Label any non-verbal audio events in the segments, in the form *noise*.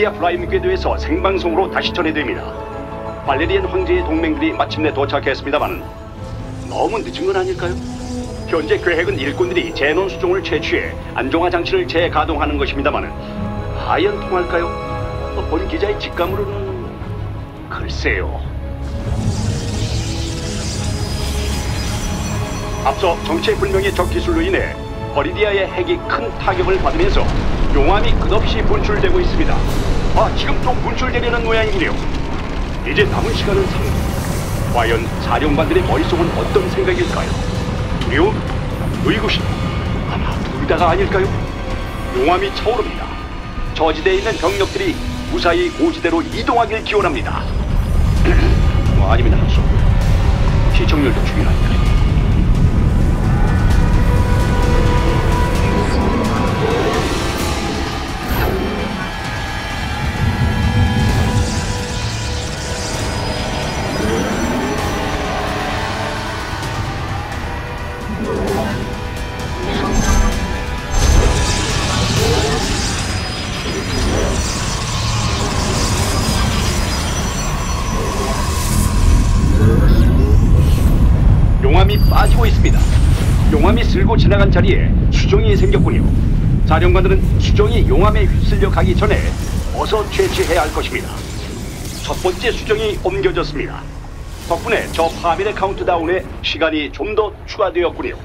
버리디아 프라임 궤도에서 생방송으로 다시 전해됩니다. 발레리안 황제의 동맹들이 마침내 도착했습니다만 너무 늦은 건 아닐까요? 현재 계획은 일꾼들이 제논 수종을 채취해 안정화 장치를 재가동하는 것입니다만 과연 통할까요? 어, 본 기자의 직감으로는 글쎄요. 앞서 정체불명의 적 기술로 인해 버리디아의 핵이 큰 타격을 받으면서 용암이 끝없이 분출되고 있습니다. 아, 지금 또 분출되려는 모양이군요. 이제 남은 시간은 3분. 과연 사령관들의 머릿속은 어떤 생각일까요? 두려움? 의구심? 아마 둘 다가 아닐까요? 용암이 차오릅니다. 저지대에 있는 병력들이 무사히 고지대로 이동하길 기원합니다. *clears throat* 뭐 아니면 한수. 시청률도 중요합니다. 쓸고 지나간 자리에 수정이 생겼군요. 사령관들은 수정이 용암에 휩쓸려 가기 전에 어서 채취해야 할 것입니다. 첫 번째 수정이 옮겨졌습니다. 덕분에 저 파밀의 카운트다운에 시간이 좀 더 추가되었군요.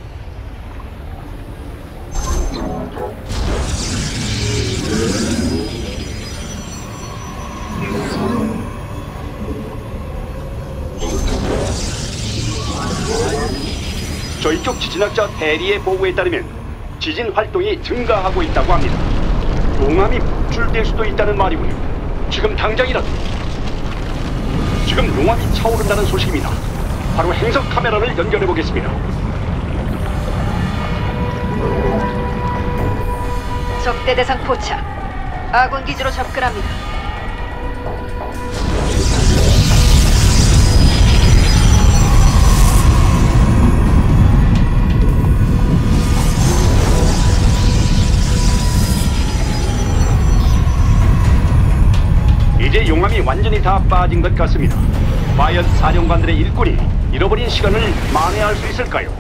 저희 쪽 지진학자 대리의 보고에 따르면 지진 활동이 증가하고 있다고 합니다. 용암이 분출될 수도 있다는 말이군요. 지금 당장이라도. 지금 용암이 차오른다는 소식입니다. 바로 행성 카메라를 연결해 보겠습니다. 적대 대상 포착. 아군 기지로 접근합니다. 용암이 완전히 다 빠진 것 같습니다. 과연 사령관들의 일꾼이 잃어버린 시간을 만회할 수 있을까요?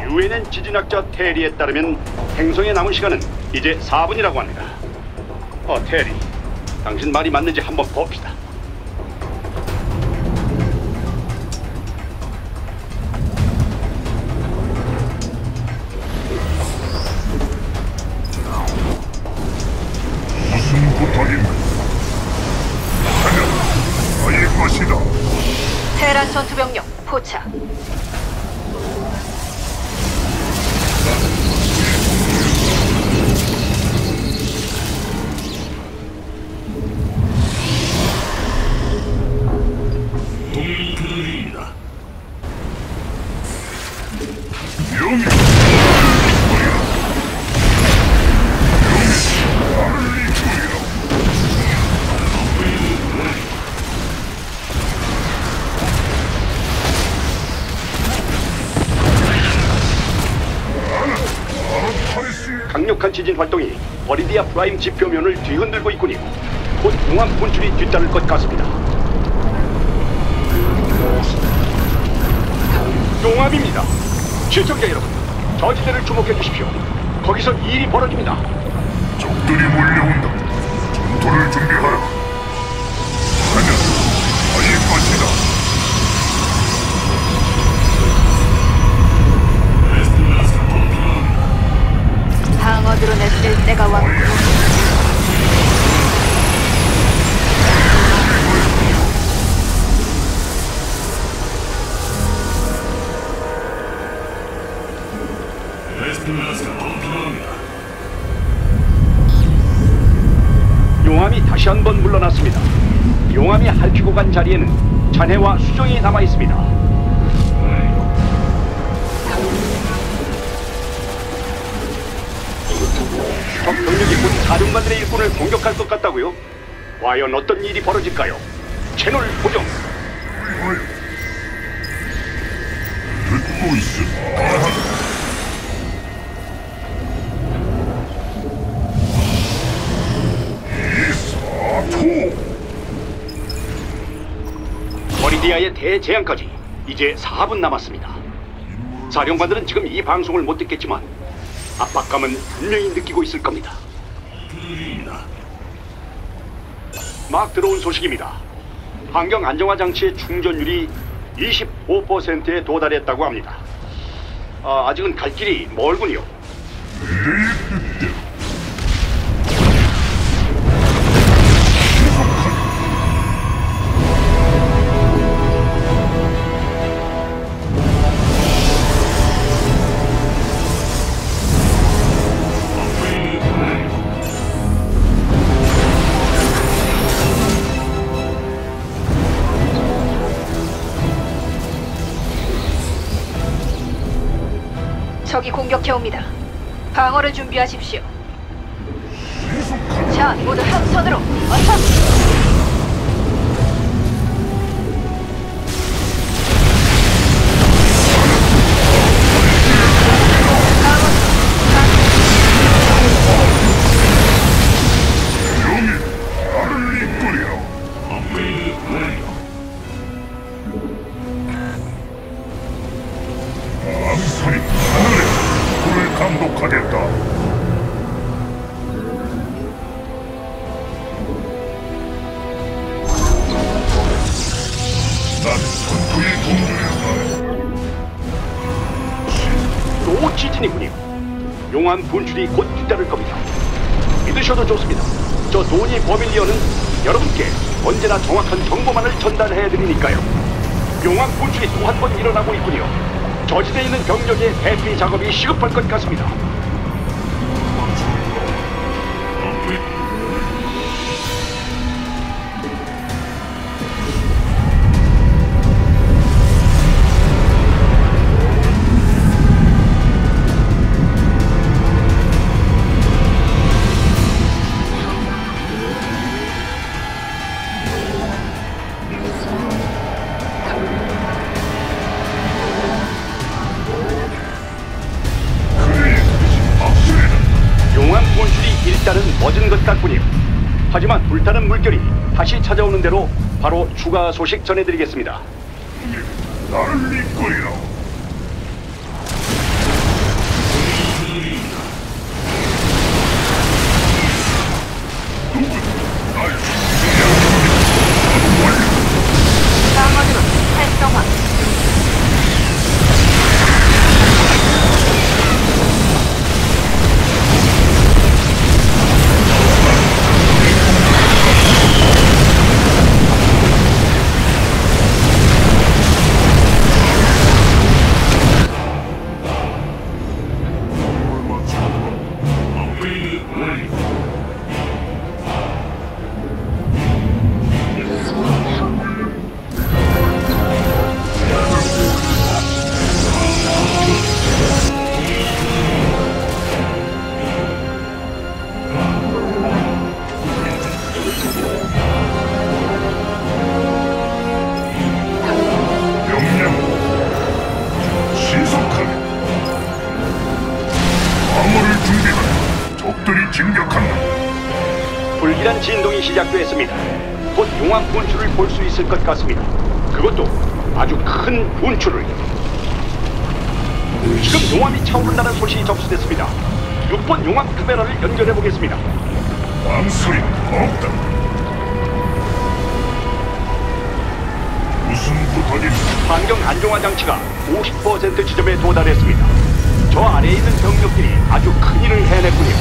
유엔엔 지진학자 테리에 따르면 행성에 남은 시간은 이제 4분이라고 합니다. 어, 테리. 당신 말이 맞는지 한번 봅시다. 활동이 버리디아 프라임 지표면을 뒤흔들고 있군요. 곧 용암 분출이 뒤따를 것 같습니다. 용암입니다. 시청자 여러분, 저지대를 주목해 주십시오. 거기서 일이 벌어집니다. 적들이 몰려온다. 전투를 준비하라. 방어드로 냈을 때가 왔고 에스피나스가 더 필요합니다. 용암이 다시 한 번 물러났습니다. 용암이 핥히고 간 자리에는 잔해와 수정이 남아 있습니다. 병력이 곧 사령관들의 일꾼을 공격할 것 같다고요? 과연 어떤 일이 벌어질까요? 채널 고정. 듣고 있음. 버리디아의 대재앙까지 이제 4분 남았습니다. 사령관들은 지금 이 방송을 못 듣겠지만 압박감은 분명히 느끼고 있을 겁니다. 막 들어온 소식입니다. 환경 안정화 장치의 충전율이 25%에 도달했다고 합니다. 아, 아직은 갈 길이 멀군요. 적이 공격해옵니다. 방어를 준비하십시오. 자, 모두 한 손으로 어서! 용암 분출이 곧 뒤따를 겁니다. 믿으셔도 좋습니다. 저 도니 버밀리어는 여러분께 언제나 정확한 정보만을 전달해 드리니까요. 용암 분출이 또 한 번 일어나고 있군요. 저지대에 있는 병력의 대피 작업이 시급할 것 같습니다. 찾아오는 대로 바로 추가 소식 전해드리겠습니다. 나를 이끌이 시작되었습니다. 곧 용암 분출을 볼 수 있을 것 같습니다. 그것도 아주 큰 분출을. 지금 용암이 차오른다는 소식이 접수됐습니다. 6번 용암 카메라를 연결해 보겠습니다. 망설이 없다 무슨 부탁인가 환경 안정화 장치가 50% 지점에 도달했습니다. 저 아래에 있는 병력들이 아주 큰 일을 해냈군요.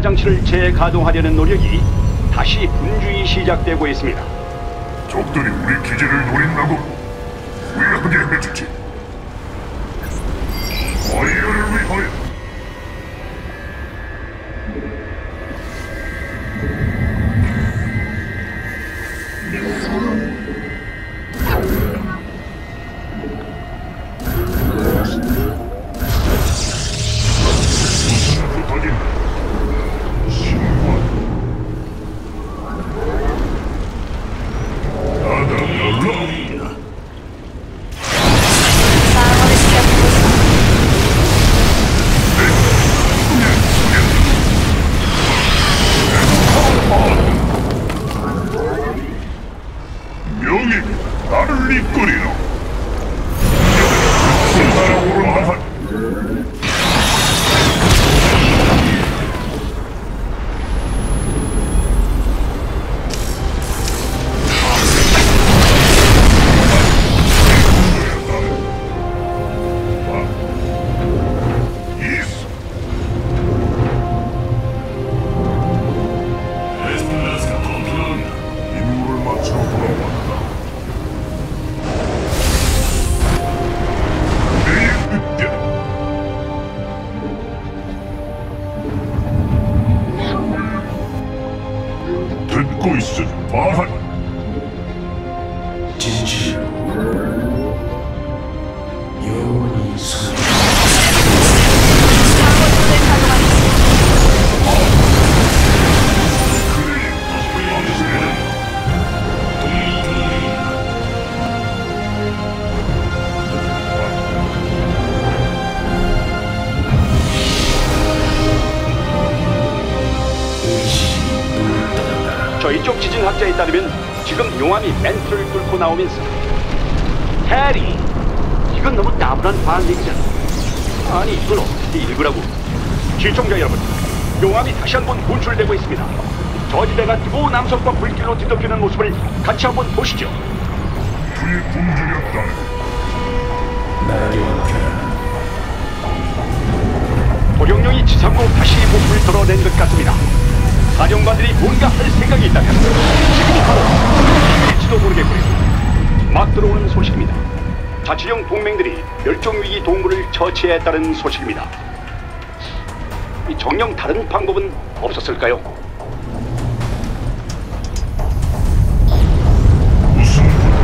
안정화 장치를 재가동하려는 노력이 다시 분주히 시작되고 있습니다. 적들이 우리 기지를 노린다고 후회하게 해주지 어이어를 위하여 저희 쪽 지진학자에 따르면 지금 용암이 멘트를 뚫고 나오면서 해리 이건 너무 나분한 반응이잖아. 아니 이걸 어떻게 읽으라고. 시청자 여러분 용암이 다시 한번 분출되고 있습니다. 저지대가 뜨거운 남성과 불길로 뒤덮이는 모습을 같이 한번 보시죠. 주의 굶주렸다. 도룡령이 지상으로 다시 목을 드러낸 것 같습니다 사령관들이 뭔가 할 생각이 있다면 지금이 바로 일지도 모르겠고요 막 들어오는 소식입니다 자치령 동맹들이 멸종위기 동물을 처치했다는 소식입니다 이 정령 다른 방법은 없었을까요?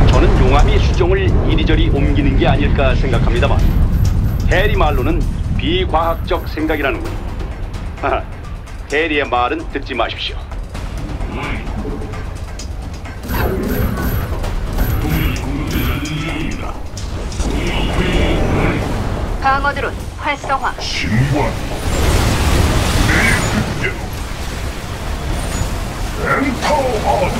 저는 용암이 수정을 이리저리 옮기는 게 아닐까 생각합니다만 해리 말로는 비과학적 생각이라는군요. 해리의 말은 듣지 마십시오. 방어드론 활성화. 신관 내 뜻대로 엔터 아드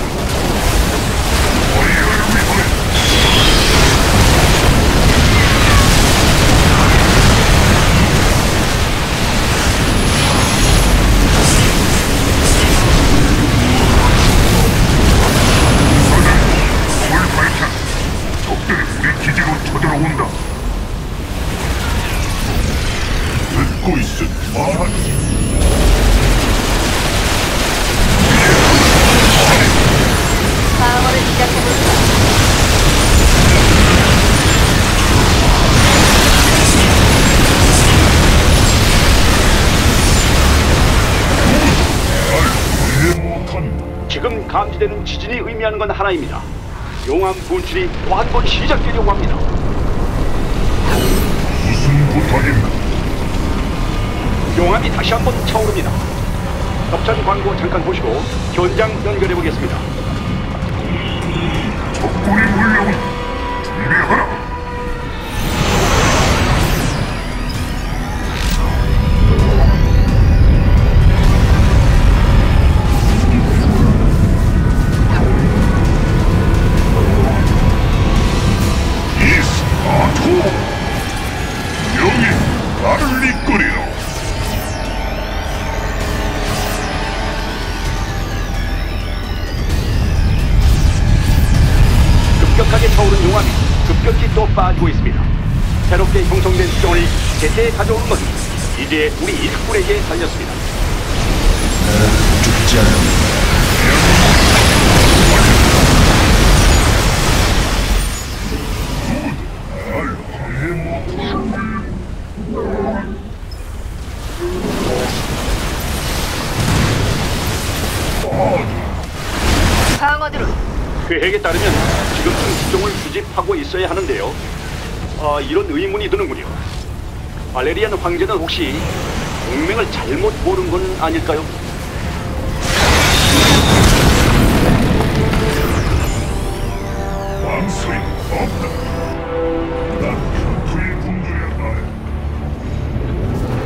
의미하는 건 하나입니다. 용암 분출이 번 시작되려고 합니다. 무슨 부탁인가 용암이 다시 한번 차오릅니다. 협찬 광고 잠깐 보시고 현장 연결해 보겠습니다. 적군이 몰려온다 준비하라 새롭게 형성된 수정을 제때 가져오는 것은 이제 우리 일꾼에게 달렸습니다. 죽지 방어드론 계획에 따르면 지금쯤 수정을 수집하고 있어야 하는데요. 아, 이런 의문이 드는군요. 발레리안 황제는 혹시 동맹을 잘못 보는 건 아닐까요? 없다 난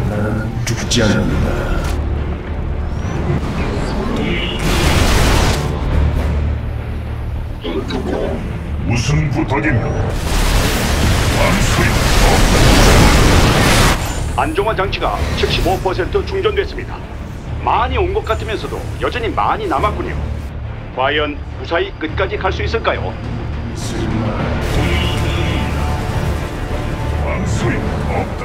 나는 죽지 않는다 무슨 부탁인가 망설임 안정화 장치가 75% 충전됐습니다. 많이 온 것 같으면서도 여전히 많이 남았군요. 과연 무사히 끝까지 갈 수 있을까요? 망설임 없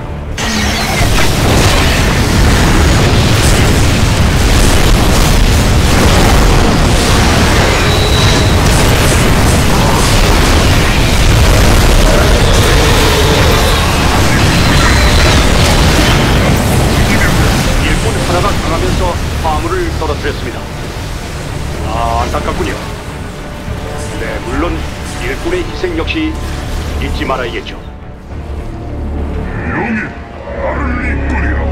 말아야겠죠. 명예 나를 이끌이라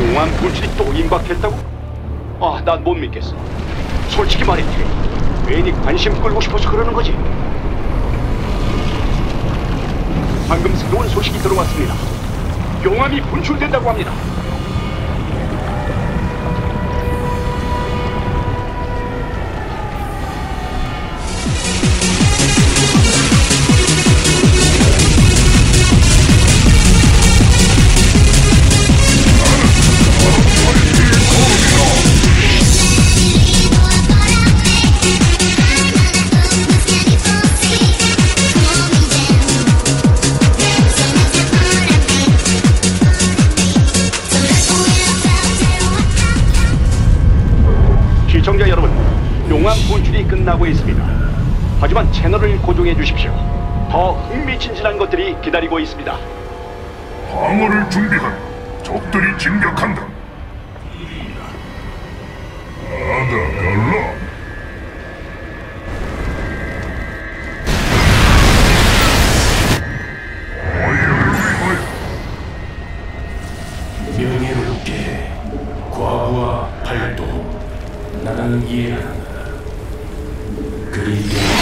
용암 분출이 또 임박했다고? 아, 난 못 믿겠어. 솔직히 말해, 테리. 괜히 관심 끌고 싶어서 그러는 거지. 방금 새로운 소식이 들어왔습니다. 용암이 분출된다고 합니다. 분출이 끝나고 있습니다. 하지만 채널을 고정해 주십시오. 더 흥미진진한 것들이 기다리고 있습니다. 방어를 준비하라 적들이 진격한다 아다갈라 명예롭게 과부와 발도 나는 이해한다. 그